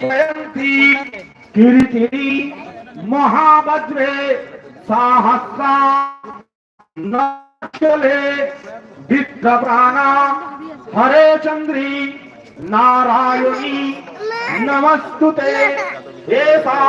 জয়ন্তী কীর্তিনি মহাবজ্রে সাহস্রা নচলে বিদ্যপ্রাণা হরে চন্দ্রী নারায়ণী নমস্তুতে। এসা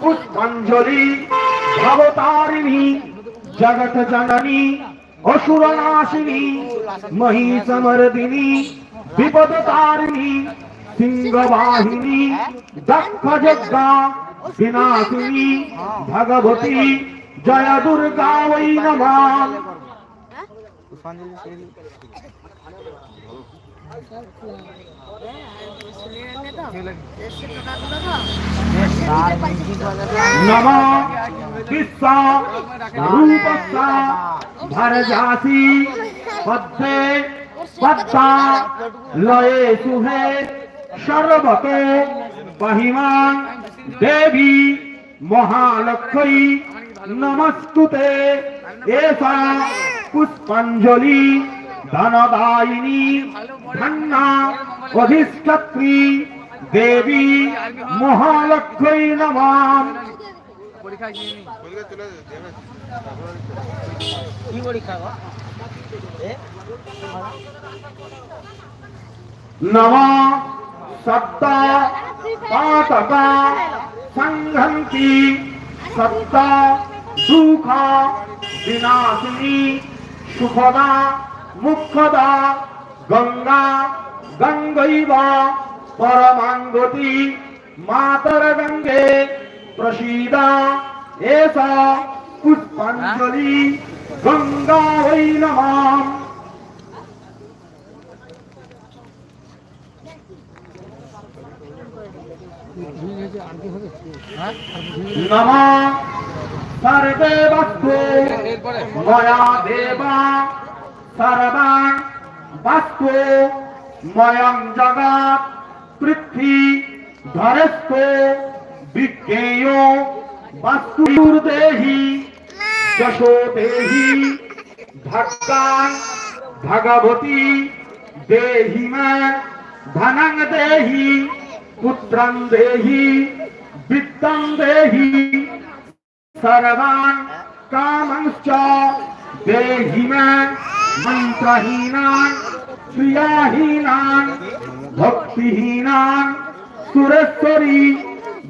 পুষ্পাঞ্জলি ভবতারিণী জগত জননী অসুরনাশিনী মহিষমর্দিনী বিপদতারিণী সিংহবাহিনী দক্ষ যজ্ঞা বিনাশিনী ভগবতী জয় দুর্গা বৈ নমঃ। নম। বিশ্ব রূপস্য পদ্মে পদ্মা লয়ে সুহে সর্বত মহিমান দেবী মহালক্ষ্মী নমস্তুতে। এসা পুষ্পাঞ্জলি ধনদায়িনী ধন্যা অধিষ্ঠাত্রী দেবী মহালক্ষ্মী নমাম নম সপ্ত পাতক সংঘন্তি সপ্ত দুঃখ বিনাশিনী সুখদা মুখদা গঙ্গা গঙ্গৈব পরমাঙ্গতি মাতর গঙ্গে প্রসীদা এসা পুষ্পাঞ্জলি গঙ্গা বৈ নমাম নম সর্বে বস্তু ময়া দেবা সর্বাং বস্তু ময়ং জগৎ পৃথ্বী ধরস্থ বিজ্ঞেয় বস্তুর্দেহি যশো যশোদেহি ধাক্কা ভাগাবতী দেহিমা ধনং দেহি পুত্রং দেহি বিত্তং দেহি সর্বান কামংশ্চ দেহিমান মন্ত্রহীনান ক্রিয়াহীনান ভক্তিহীনান সুরেশ্বরী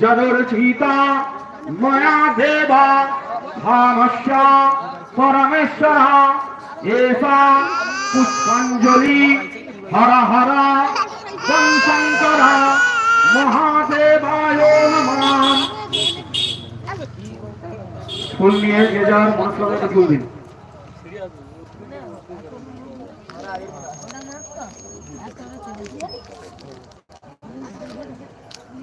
জগর্ষিতা ময়া দেবা ভাবস্য পরমেশ্বর এসা পুষ্পাঞ্জলি হর হর শঙ্কর ফুল নিয়ে যে যার ফুল দিন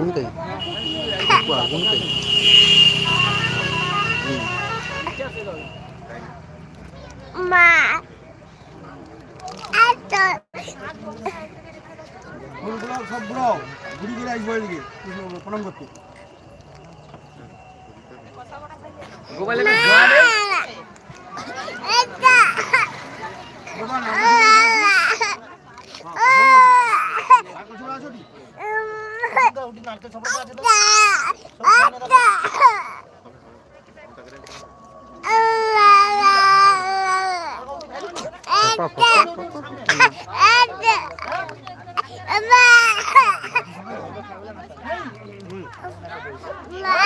Guti. Wah, Guti. Ma. Atau. ফুলগুলো সব বুড়ো ঘুরি ঘুরে আসব এদিকে প্রণাম করতে এটা মা